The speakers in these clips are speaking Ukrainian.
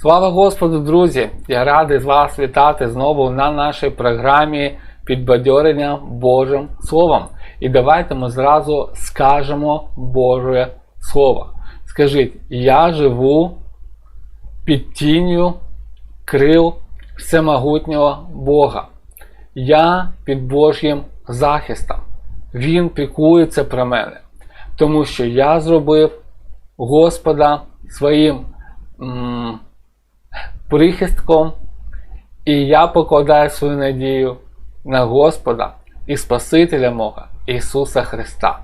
Слава Господу, друзі! Я радий вас вітати знову на нашій програмі підбадьорення Божим Словом. І давайте ми зразу скажемо Боже Слово. Скажіть, я живу під тінню крил всемогутнього Бога. Я під Божим захистом. Він піклується про мене, тому що я зробив Господа своїм прихистком, і я покладаю свою надію на Господа і Спасителя мого Ісуса Христа.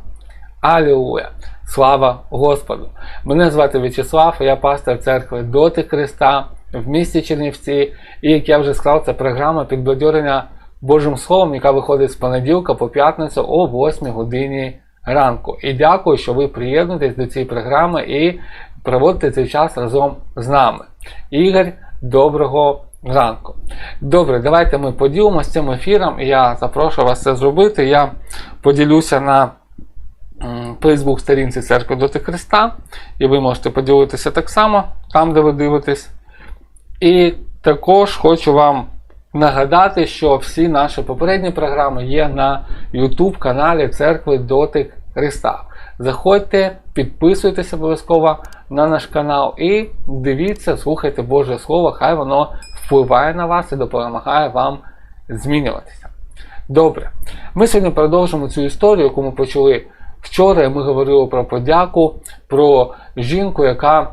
Алілуя! Слава Господу! Мене звати В'ячеслав, я пастор церкви Доти Христа в місті Чернівці. І як я вже сказав, це програма підбадьорення Божим Словом, яка виходить з понеділка по п'ятницю о 8 годині ранку. І дякую, що ви приєднуєтесь до цієї програми і проводите цей час разом з нами. Ігор, доброго ранку. Добре, давайте ми поділимося цим ефіром. Я запрошую вас це зробити. Я поділюся на Фейсбук сторінці церкви Доти Христа, і ви можете поділитися так само, там, де ви дивитесь. І також хочу вам нагадати, що всі наші попередні програми є на YouTube каналі Церкви Дотик Христа. Заходьте, підписуйтесь обов'язково на наш канал і дивіться, слухайте Боже Слово, хай воно впливає на вас і допомагає вам змінюватися. Добре, ми сьогодні продовжимо цю історію, яку ми почали вчора. Ми говорили про подяку, про жінку, яка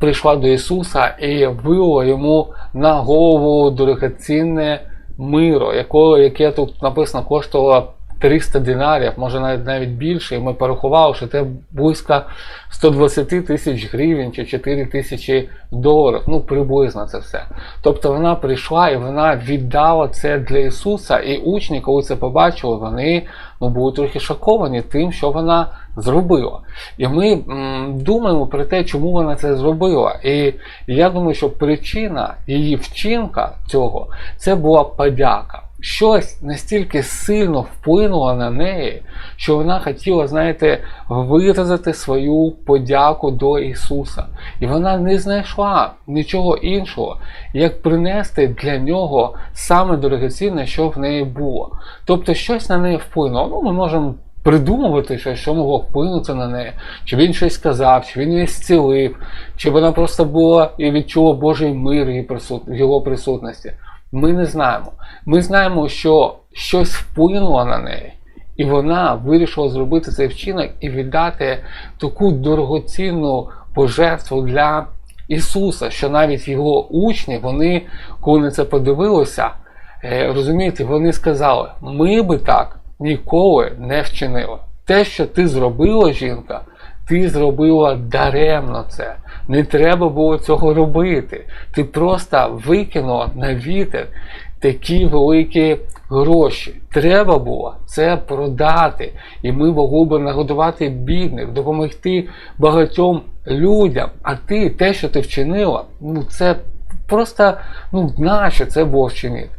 прийшла до Ісуса і вилила йому на голову дорогоцінне миро, яке тут написано коштувало 300 динарів, може навіть навіть більше. І ми порахували, що це близько 120 тисяч гривень чи 4 тисячі доларів. Ну, приблизно це все. Тобто вона прийшла і вона віддала це для Ісуса, і учні, коли це побачили, вони ну, були трохи шоковані тим, що вона зробила. І ми м, думаємо про те, чому вона це зробила. І я думаю, що причина її вчинка цього це була подяка. Щось настільки сильно вплинуло на неї, що вона хотіла, знаєте, виразити свою подяку до Ісуса. І вона не знайшла нічого іншого, як принести для нього саме дорогоцінне, що в неї було. Тобто щось на неї вплинуло. Ну, ми можемо придумувати щось, що могло вплинути на неї, чи він щось сказав, чи він її зцілив, чи вона просто була і відчула Божий мир його присутності. Ми не знаємо. Ми знаємо, що щось вплинуло на неї, і вона вирішила зробити цей вчинок і віддати таку дорогоцінну пожертву для Ісуса, що навіть його учні, вони, коли на це подивилися, е, розумієте, вони сказали: ми би так ніколи не вчинили. Те, що ти зробила, жінка, ти зробила даремно це. Не треба було цього робити. Ти просто викинула на вітер такі великі гроші. Треба було це продати. І ми могли б нагодувати бідних, допомогти багатьом людям. А ти, те, що ти вчинила, ну це просто ну, нащо це було вчинити.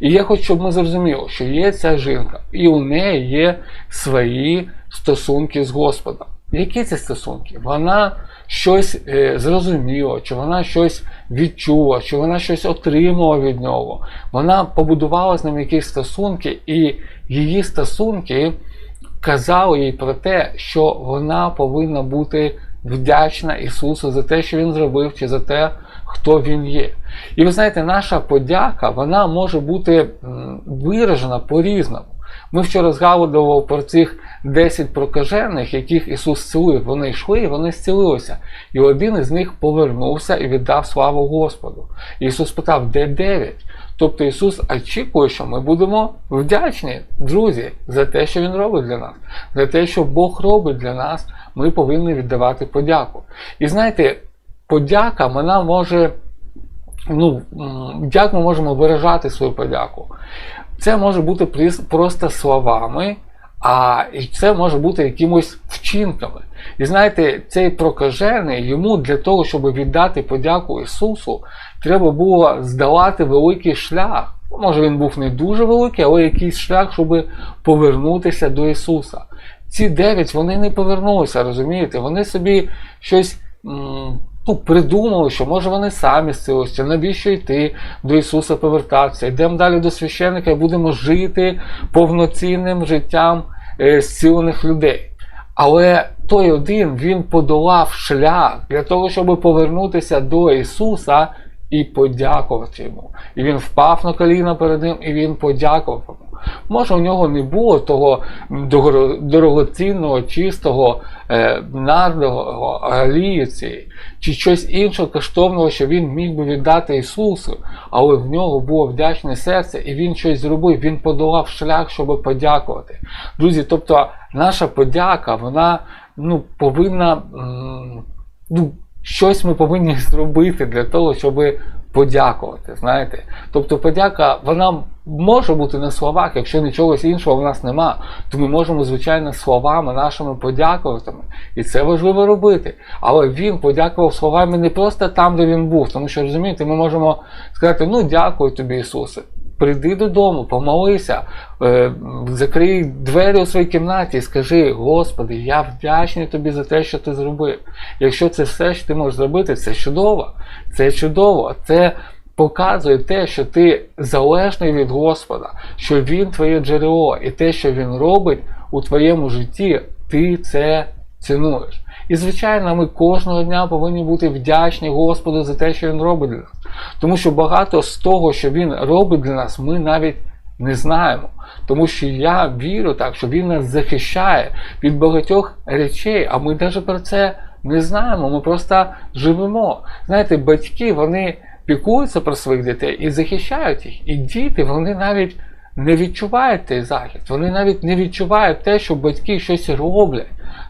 І я хочу, щоб ми зрозуміли, що є ця жінка, і у неї є свої стосунки з Господом. Які це стосунки? Вона щось е, зрозуміла, чи вона щось відчула, чи вона щось отримала від нього. Вона побудувала з ним якісь стосунки, і її стосунки казали їй про те, що вона повинна бути вдячна Ісусу за те, що Він зробив, чи за те, хто Він є. І ви знаєте, наша подяка вона може бути виражена по-різному. Ми вчора згадували про цих 10 прокажених, яких Ісус зцілив. Вони йшли і вони зцілилися. І один із них повернувся і віддав славу Господу. Ісус питав, де 9? Тобто Ісус очікує, що ми будемо вдячні, друзі, за те, що Він робить для нас, за те, що Бог робить для нас, ми повинні віддавати подяку. І знаєте, подяка вона може, ну, як ми можемо виражати свою подяку? Це може бути просто словами, а це може бути якимось вчинками. І знаєте, цей прокажений йому для того, щоб віддати подяку Ісусу, треба було здолати великий шлях. Може він був не дуже великий, але якийсь шлях, щоб повернутися до Ісуса. Ці дев'ять вони не повернулися, розумієте? Вони собі щось ну, придумали, що може вони самі зцілилися, навіщо йти до Ісуса повертатися. Йдемо далі до священника і будемо жити повноцінним життям е, зцілених людей. Але той один він подолав шлях для того, щоб повернутися до Ісуса і подякувати йому. І він впав на коліна перед ним, і він подякував. Може, у нього не було того дорогоцінного, чистого е, нардового олії чи щось іншого коштовного, що він міг би віддати Ісусу, але в нього було вдячне серце, і він щось зробив, він подолав шлях, щоб подякувати. Друзі, тобто наша подяка, вона ну, повинна. Ну, щось ми повинні зробити для того, щоб подякувати. Знаєте? Тобто подяка, вона може бути на словах, якщо нічогось іншого в нас нема, то ми можемо, звичайно, словами нашими подякувати. І це важливо робити. Але він подякував словами не просто там, де він був. Тому що розумієте, ми можемо сказати: ну дякую тобі, Ісусе. Прийди додому, помолися, е, закрий двері у своїй кімнаті і скажи, Господи, я вдячний тобі за те, що ти зробив. Якщо це все, що ти можеш зробити, це чудово. Це чудово. Це показує те, що ти залежний від Господа, що Він твоє джерело, і те, що Він робить у твоєму житті, ти це цінуєш. І, звичайно, ми кожного дня повинні бути вдячні Господу за те, що Він робить для нас. Тому що багато з того, що Він робить для нас, ми навіть не знаємо. Тому що я вірю так, що Він нас захищає від багатьох речей, а ми навіть про це не знаємо. Ми просто живемо. Знаєте, батьки вони піклуються про своїх дітей і захищають їх. І діти вони навіть не відчувають цей захист. Вони навіть не відчувають те, що батьки щось роблять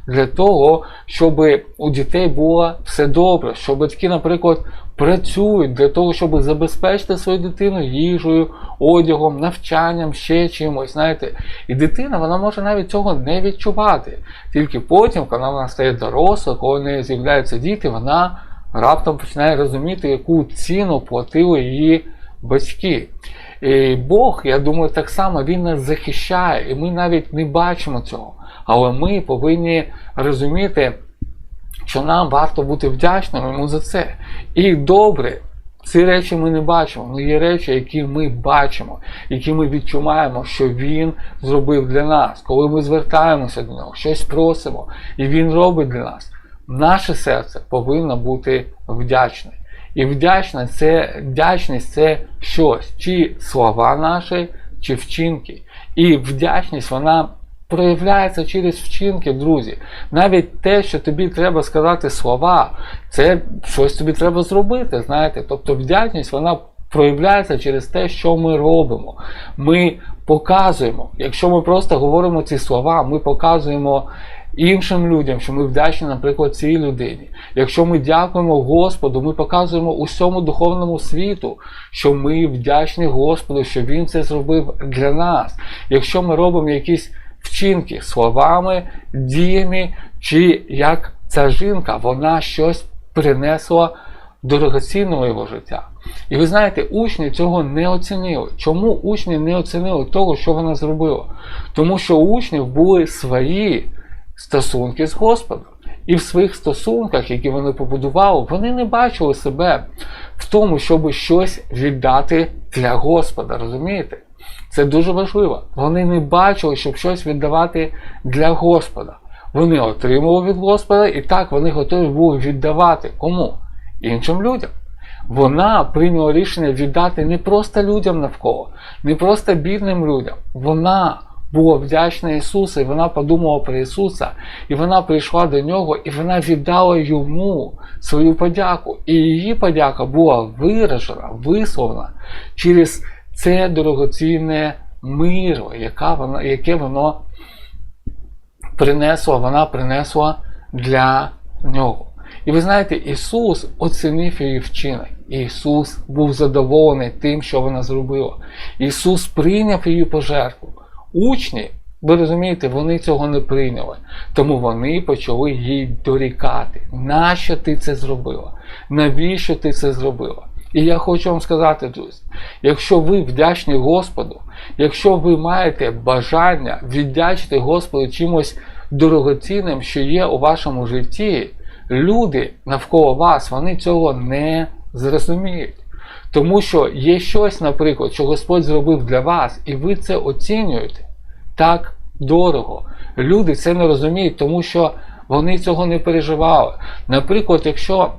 для того, щоб у дітей було все добре, що батьки, наприклад, працюють для того, щоб забезпечити свою дитину їжею, одягом, навчанням, ще чимось. Знаєте, і дитина вона може навіть цього не відчувати. Тільки потім, коли вона стає дорослою, коли в неї з'являються діти, вона раптом починає розуміти, яку ціну платили її батьки. І Бог, я думаю, так само Він нас захищає, і ми навіть не бачимо цього. Але ми повинні розуміти, що нам варто бути вдячними йому за це. І добре, ці речі ми не бачимо, але є речі, які ми бачимо, які ми відчуваємо, що він зробив для нас, коли ми звертаємося до нього, щось просимо, і він робить для нас. Наше серце повинно бути вдячне. І вдячне це, вдячність це щось, чи слова наші, чи вчинки. І вдячність вона проявляється через вчинки, друзі. Навіть те, що тобі треба сказати слова, це щось тобі треба зробити. знаєте. Тобто вдячність вона проявляється через те, що ми робимо. Ми показуємо. Якщо ми просто говоримо ці слова, ми показуємо іншим людям, що ми вдячні, наприклад, цій людині. Якщо ми дякуємо Господу, ми показуємо усьому духовному світу, що ми вдячні Господу, що Він це зробив для нас. Якщо ми робимо якісь вчинки словами, діями, чи як ця жінка, вона щось принесла дорогоцінного його життя. І ви знаєте, учні цього не оцінили. Чому учні не оцінили того, що вона зробила? Тому що у учнів були свої стосунки з Господом. І в своїх стосунках, які вони побудували, вони не бачили себе в тому, щоб щось віддати для Господа. Розумієте? Це дуже важливо. Вони не бачили, щоб щось віддавати для Господа. Вони отримували від Господа, і так вони готові були віддавати кому? Іншим людям. Вона прийняла рішення віддати не просто людям навколо, не просто бідним людям. Вона була вдячна Ісусу, і вона подумала про Ісуса, і вона прийшла до нього, і вона віддала йому свою подяку. І її подяка була виражена, висловлена через це дорогоцінне миро, яка вона, яке воно принесла, вона принесла для нього. І ви знаєте, Ісус оцінив її вчинок. Ісус був задоволений тим, що вона зробила. Ісус прийняв її пожертву. Учні, ви розумієте, вони цього не прийняли. Тому вони почали їй дорікати. Нащо ти це зробила? Навіщо ти це зробила? І я хочу вам сказати, друзі, якщо ви вдячні Господу, якщо ви маєте бажання віддячити Господу чимось дорогоцінним, що є у вашому житті, люди навколо вас вони цього не зрозуміють. Тому що є щось, наприклад, що Господь зробив для вас, і ви це оцінюєте так дорого. Люди це не розуміють, тому що вони цього не переживали. Наприклад, якщо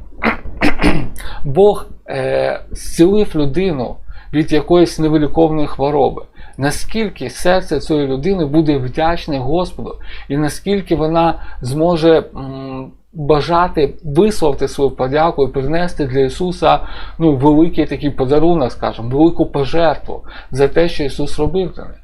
Бог е, зцілив людину від якоїсь невиліковної хвороби, наскільки серце цієї людини буде вдячне Господу, і наскільки вона зможе м, бажати висловити свою подяку і принести для Ісуса ну, великий такий подарунок, скажімо, велику пожертву за те, що Ісус робив для них.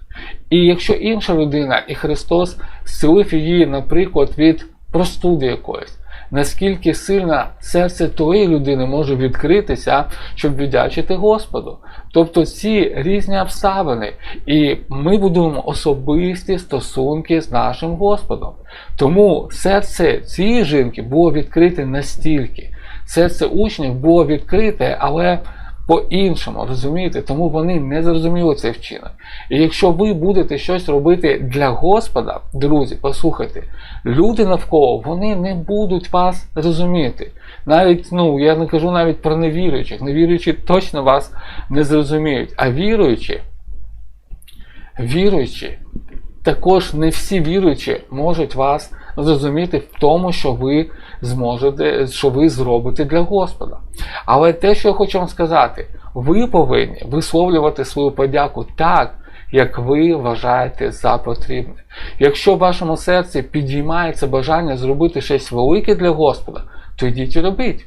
І якщо інша людина, і Христос зцілив її, наприклад, від простуди якоїсь, наскільки сильно серце тої людини може відкритися, щоб віддячити Господу. Тобто ці різні обставини, і ми будуємо особисті стосунки з нашим Господом. Тому серце цієї жінки було відкрите настільки, серце учнів було відкрите, але по-іншому, розумієте? Тому вони не зрозуміли цей вчинок. І якщо ви будете щось робити для Господа, друзі, послухайте, люди навколо вони не будуть вас розуміти. Навіть, ну, я не кажу навіть про невіруючих. Невіруючі точно вас не зрозуміють. А віруючі, віруючі, також не всі віруючі можуть вас зрозуміти в тому, що ви зможете, що ви зробите для Господа. Але те, що я хочу вам сказати, ви повинні висловлювати свою подяку так, як ви вважаєте за потрібне. Якщо в вашому серці підіймається бажання зробити щось велике для Господа, то йдіть і робіть.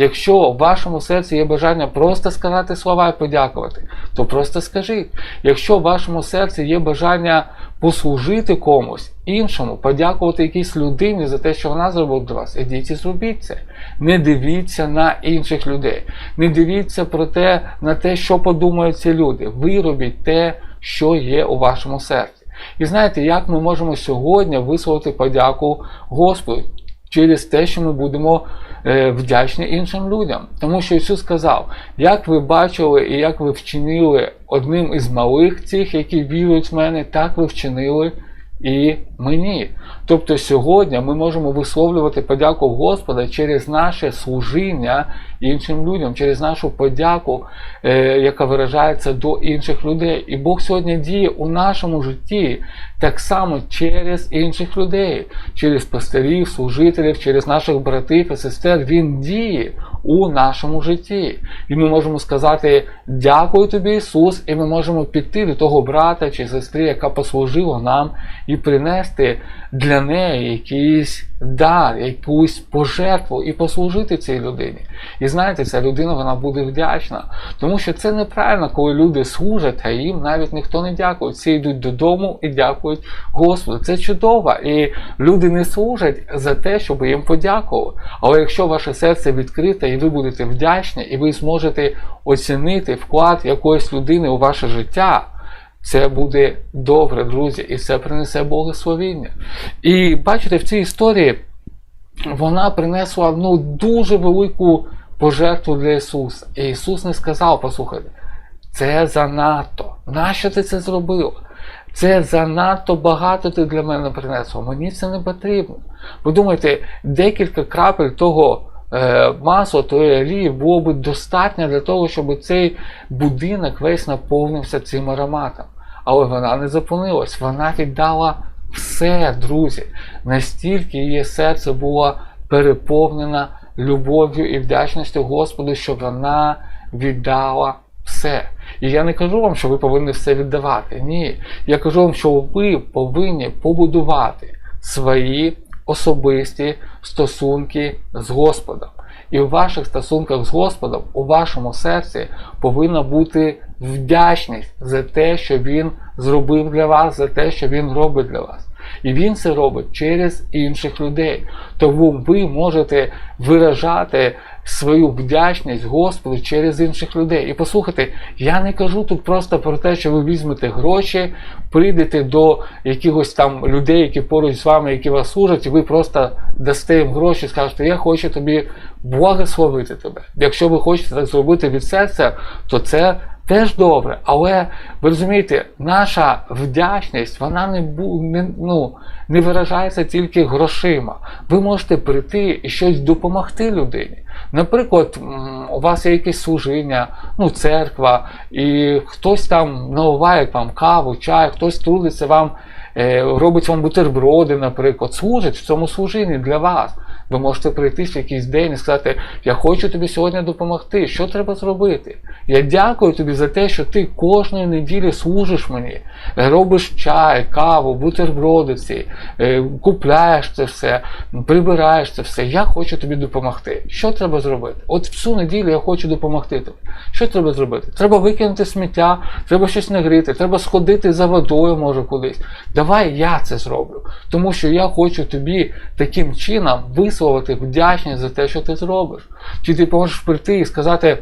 Якщо в вашому серці є бажання просто сказати слова і подякувати, то просто скажіть. Якщо в вашому серці є бажання послужити комусь іншому, подякувати якійсь людині за те, що вона зробила для вас, ідіть і зробіть це. Не дивіться на інших людей. Не дивіться про те, на те, що подумають ці люди. Ви робіть те, що є у вашому серці. І знаєте, як ми можемо сьогодні висловити подяку Господу через те, що ми будемо вдячні іншим людям. Тому що Ісус сказав, як ви бачили і як ви вчинили одним із малих цих, які вірують в мене, так ви вчинили і мені. Тобто сьогодні ми можемо висловлювати подяку Господа через наше служіння іншим людям, через нашу подяку, е, яка виражається до інших людей. І Бог сьогодні діє у нашому житті так само через інших людей, через пастирів, служителів, через наших братів і сестер. Він діє у нашому житті. І ми можемо сказати дякую тобі, Ісус, і ми можемо піти до того брата чи сестри, яка послужила нам, і принести для неї якийсь дар, якусь пожертву і послужити цій людині. І знаєте, ця людина вона буде вдячна. Тому що це неправильно, коли люди служать, а їм навіть ніхто не дякує. Всі йдуть додому і дякують Господу. Це чудово. І люди не служать за те, щоб їм подякували. Але якщо ваше серце відкрите, і ви будете вдячні, і ви зможете оцінити вклад якоїсь людини у ваше життя. Це буде добре, друзі, і це принесе благословіння. І бачите, в цій історії вона принесла ну, дуже велику пожертву для Ісуса. І Ісус не сказав, послухайте, це занадто. Нащо ти це зробив? Це занадто багато ти для мене принесла. Мені це не потрібно. Подумайте, декілька крапель того е, масла, тої олії було б достатньо для того, щоб цей будинок весь наповнився цим ароматом. Але вона не зупинилась, вона віддала все, друзі. Настільки її серце було переповнено любов'ю і вдячністю Господу, що вона віддала все. І я не кажу вам, що ви повинні все віддавати. Ні. Я кажу вам, що ви повинні побудувати свої особисті стосунки з Господом. І в ваших стосунках з Господом, у вашому серці повинна бути вдячність за те, що Він зробив для вас, за те, що Він робить для вас. І він це робить через інших людей. Тому ви можете виражати свою вдячність Господу через інших людей. І послухайте, я не кажу тут просто про те, що ви візьмете гроші, прийдете до якихось там людей, які поруч з вами, які вас служать, і ви просто дасте їм гроші і скажете, я хочу тобі благословити тебе. Якщо ви хочете так зробити від серця, то це теж добре, але ви розумієте, наша вдячність вона не не, ну, не виражається тільки грошима. Ви можете прийти і щось допомогти людині. Наприклад, у вас є якесь служіння, ну, церква, і хтось там наливає вам каву, чай, хтось трудиться вам, е, робить вам бутерброди, наприклад, служить в цьому служінні для вас. Ви можете прийти в якийсь день і сказати, я хочу тобі сьогодні допомогти. Що треба зробити? Я дякую тобі за те, що ти кожної неділі служиш мені, робиш чай, каву, бутерброди ці, е, купляєш це все, прибираєш це все. Я хочу тобі допомогти. Що треба зробити? От в цю неділю я хочу допомогти тобі. Що треба зробити? Треба викинути сміття, треба щось нагріти, треба сходити за водою, може кудись. Давай я це зроблю. Тому що я хочу тобі таким чином висловити вдячність за те, що ти зробиш. Чи ти можеш прийти і сказати.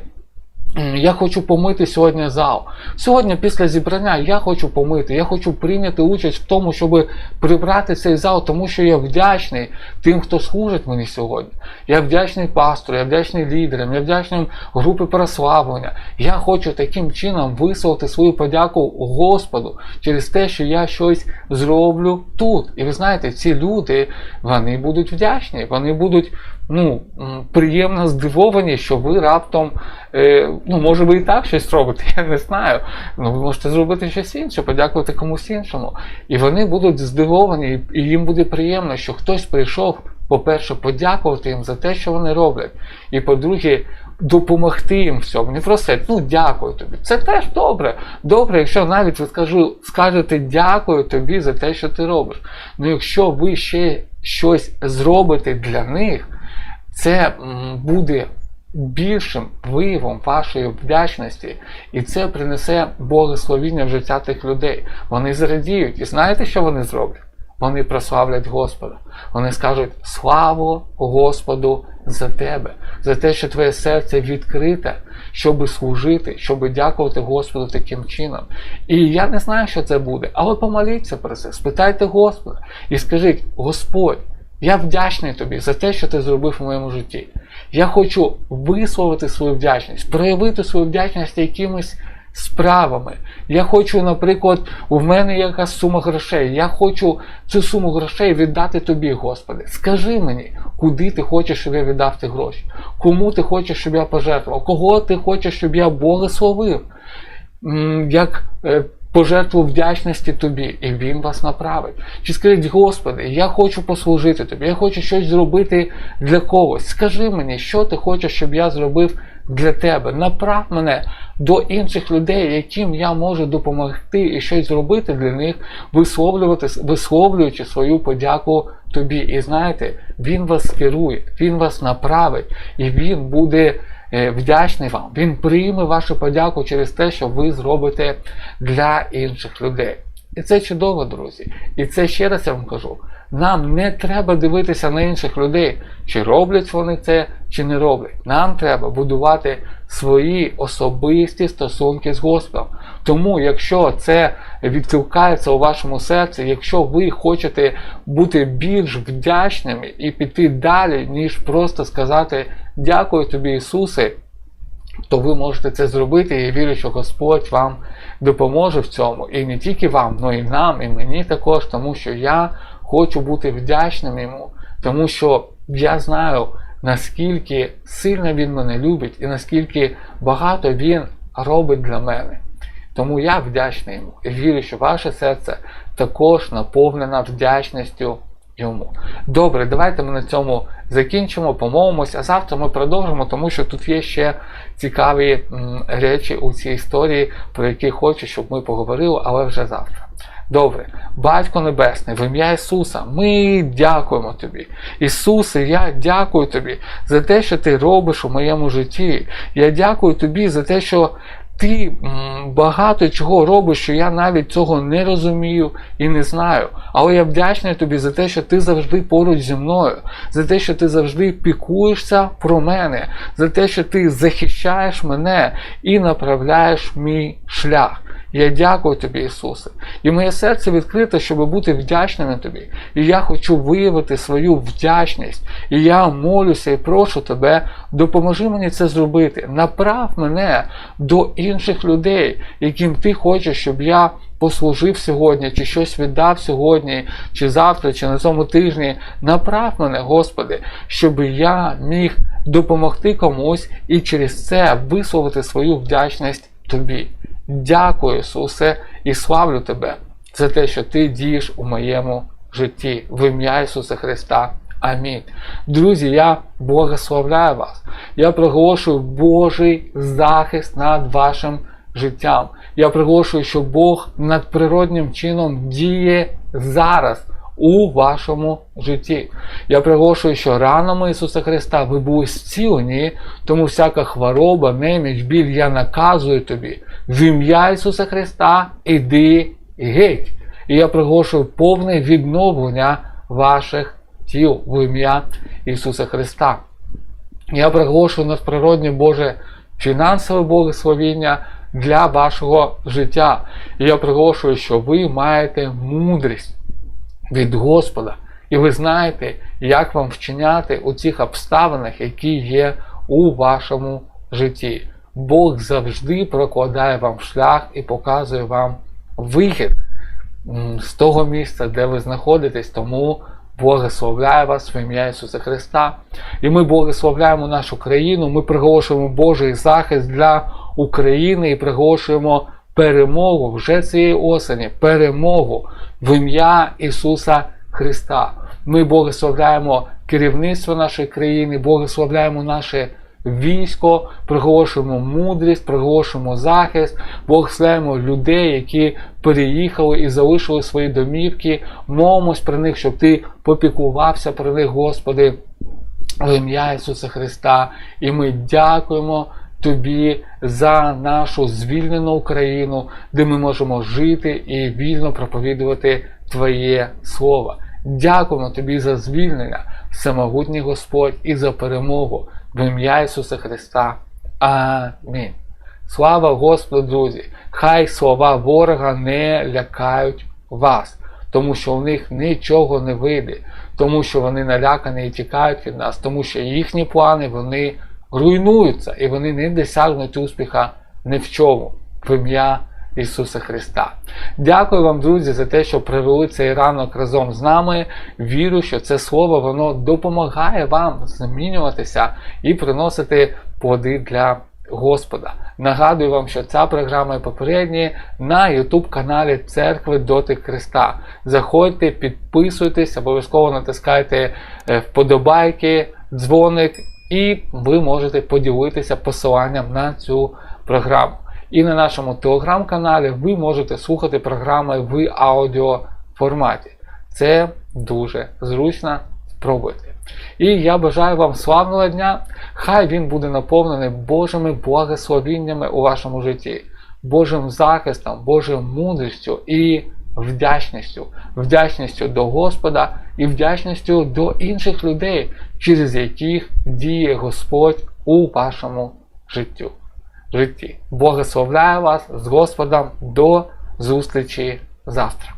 «М, Я хочу помити сьогодні зал. Сьогодні, після зібрання, я хочу помити. Я хочу прийняти участь в тому, щоб прибрати цей зал, тому що я вдячний тим, хто служить мені сьогодні. Я вдячний пастору, я вдячний лідерам, я вдячний групі прославлення. Я хочу таким чином висловити свою подяку Господу через те, що я щось зроблю тут. І ви знаєте, ці люди вони будуть вдячні, вони будуть ну, приємно здивовані, що ви раптом, е, ну, може ви і так щось робите, я не знаю. Ну, ви можете зробити щось інше, подякувати комусь іншому. І вони будуть здивовані, і їм буде приємно, що хтось прийшов, по-перше, подякувати їм за те, що вони роблять. І по-друге, допомогти їм в цьому. Не просто ну дякую тобі. Це теж добре. Добре, якщо навіть ви скажу, скажете дякую тобі за те, що ти робиш. Ну якщо ви ще щось зробите для них, це буде більшим виявом вашої вдячності, і це принесе благословіння в життя тих людей. Вони зрадіють. І знаєте, що вони зроблять? Вони прославлять Господа. Вони скажуть славу Господу за тебе, за те, що твоє серце відкрите, щоб служити, щоб дякувати Господу таким чином. І я не знаю, що це буде, але помоліться про це, спитайте Господа і скажіть: Господь, я вдячний тобі за те, що ти зробив у моєму житті. Я хочу висловити свою вдячність, проявити свою вдячність якимись справами. Я хочу, наприклад, у мене якась сума грошей. Я хочу цю суму грошей віддати тобі, Господи. Скажи мені, куди ти хочеш, щоб я віддав ті гроші, кому ти хочеш, щоб я пожертвував, кого ти хочеш, щоб я благословив. Як е, пожертву вдячності тобі, і він вас направить. Чи скажіть, Господи, я хочу послужити тобі, я хочу щось зробити для когось. Скажи мені, що ти хочеш, щоб я зробив для тебе. Направ мене до інших людей, яким я можу допомогти і щось зробити для них, висловлювати, висловлюючи свою подяку тобі. І знаєте, він вас керує, він вас направить, і він буде вдячний вам. Він прийме вашу подяку через те, що ви зробите для інших людей. І це чудово, друзі. І це ще раз я вам кажу. Нам не треба дивитися на інших людей, чи роблять вони це, чи не роблять. Нам треба будувати свої особисті стосунки з Господом. Тому, якщо це відкликається у вашому серці, якщо ви хочете бути більш вдячними і піти далі, ніж просто сказати дякую тобі, Ісусе, то ви можете це зробити. Я вірю, що Господь вам допоможе в цьому. І не тільки вам, але і нам, і мені також, тому що я хочу бути вдячним йому, тому що я знаю, наскільки сильно він мене любить і наскільки багато він робить для мене. Тому я вдячний йому і вірю, що ваше серце також наповнено вдячністю йому. Добре, давайте ми на цьому закінчимо, помовимось, а завтра ми продовжимо, тому що тут є ще цікаві речі у цій історії, про які хочу, щоб ми поговорили, але вже завтра. Добре, Батько Небесний, в ім'я Ісуса, ми дякуємо Тобі. Ісусе, я дякую Тобі за те, що Ти робиш у моєму житті. Я дякую Тобі за те, що ти багато чого робиш, що я навіть цього не розумію і не знаю. Але я вдячний тобі за те, що ти завжди поруч зі мною, за те, що ти завжди пікуєшся про мене, за те, що ти захищаєш мене і направляєш мій шлях. Я дякую тобі, Ісусе. І моє серце відкрите, щоб бути вдячним тобі. І я хочу виявити свою вдячність. І я молюся і прошу тебе, допоможи мені це зробити. Направ мене до інших людей, яким ти хочеш, щоб я послужив сьогодні, чи щось віддав сьогодні, чи завтра, чи на цьому тижні. Направ мене, Господи, щоб я міг допомогти комусь і через це висловити свою вдячність Тобі. Дякую, Ісусе, і славлю Тебе за те, що Ти дієш у моєму житті. В ім'я Ісуса Христа. Амінь. Друзі, я благословляю вас. Я проголошую Божий захист над вашим життям. Я проголошую, що Бог надприроднім чином діє зараз у вашому житті. Я приголошую, що ранами Ісуса Христа ви були зцілені, тому всяка хвороба, неміч, біль я наказую тобі. В ім'я Ісуса Христа іди геть. І я приголошую повне відновлення ваших тіл в ім'я Ісуса Христа. Я приголошую надприродне Боже фінансове благословіння для вашого життя. І я приголошую, що ви маєте мудрість від Господа. І ви знаєте, як вам вчиняти у цих обставинах, які є у вашому житті. Бог завжди прокладає вам шлях і показує вам вихід з того місця, де ви знаходитесь, тому благословляю вас в ім'я Ісуса Христа. І ми благословляємо нашу країну, ми приголошуємо Божий захист для України і приголошуємо перемогу вже цієї осені, перемогу в ім'я Ісуса Христа. Ми благословляємо керівництво нашої країни, благословляємо наше військо, приголошуємо мудрість, приголошуємо захист, благословляємо людей, які переїхали і залишили свої домівки. Молимось про них, щоб ти попіклувався про них, Господи, в ім'я Ісуса Христа. І ми дякуємо. Тобі за нашу звільнену Україну, де ми можемо жити і вільно проповідувати Твоє Слово. Дякуємо Тобі за звільнення, всемогутній Господь, і за перемогу в ім'я Ісуса Христа. Амінь. Слава Господу, друзі! Хай слова ворога не лякають вас, тому що у них нічого не вийде, тому що вони налякані і тікають від нас, тому що їхні плани вони руйнуються і вони не досягнуть успіха ні в чому в ім'я Ісуса Христа. Дякую вам, друзі, за те, що провели цей ранок разом з нами. Вірю, що це слово воно допомагає вам змінюватися і приносити плоди для Господа. Нагадую вам, що ця програма і попередні на YouTube каналі Церкви Дотик Христа. Заходьте, підписуйтесь, обов'язково натискайте е, вподобайки, дзвоник, і ви можете поділитися посиланням на цю програму. І на нашому телеграм-каналі ви можете слухати програми в аудіоформаті. Це дуже зручно. Спробуйте. І я бажаю вам славного дня. Хай він буде наповнений Божими благословіннями у вашому житті, Божим захистом, Божою мудрістю і вдячністю, вдячністю до Господа і вдячністю до інших людей, через яких діє Господь у вашому життю. житті. Благословляю вас з Господом до зустрічі завтра.